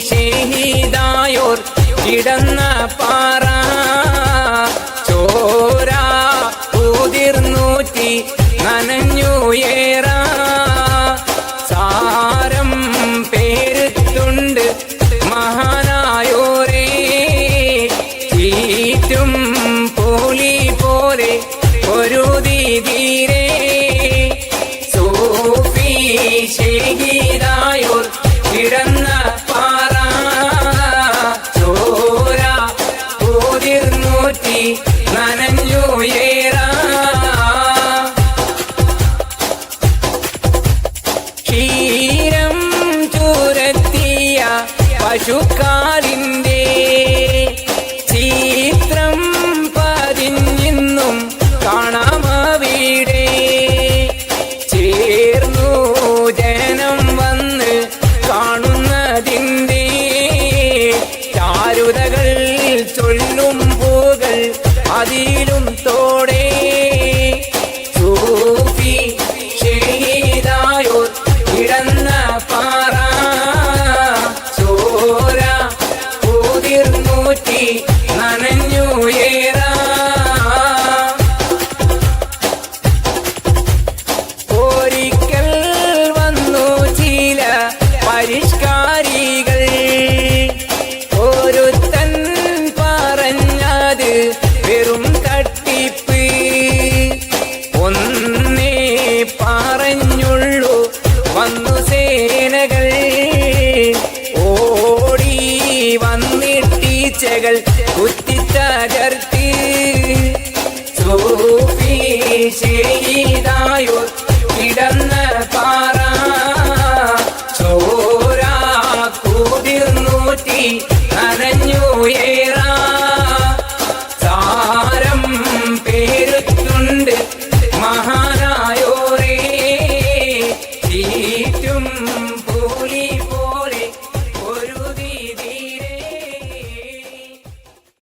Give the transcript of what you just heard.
ഷഹീദായോർ കിടന്ന പാറ. ചോര ഉതിർന്നൂറ്റി നനഞ്ഞുയേറാ സാരം പേരുത്തുണ്ട് മഹാനായോരേ. ചീറ്റും പോലി പോലെ ഒരു ദീതീരേ. സൂഫി ഷഹീദായോർ കിടന്ന നനഞ്ഞുയേറാ ക്ഷീരം ചൂരത്തിയ പശുക്കാലിന്റെ ചിത്രം പതിഞ്ഞിന്നും കാണാമവിടെ. അതിലും തോടെ സൂഫി ഷഹീദായോർ കിടന്ന പാറ. ചോര ഊതിർന്നൂറ്റി നനഞ്ഞുയേറാ ഒരിക്കൽ വന്നു ചില പരിഷ്കാരികൾ വന്നിട്ടീച്ചകൾ കുത്തിത്തകർത്തി. സൂഫി ചെയ്തായോ കിടന്ന പാറ. ചോര കൂതിർന്നൂറ്റി നനഞ്ഞുയേറാ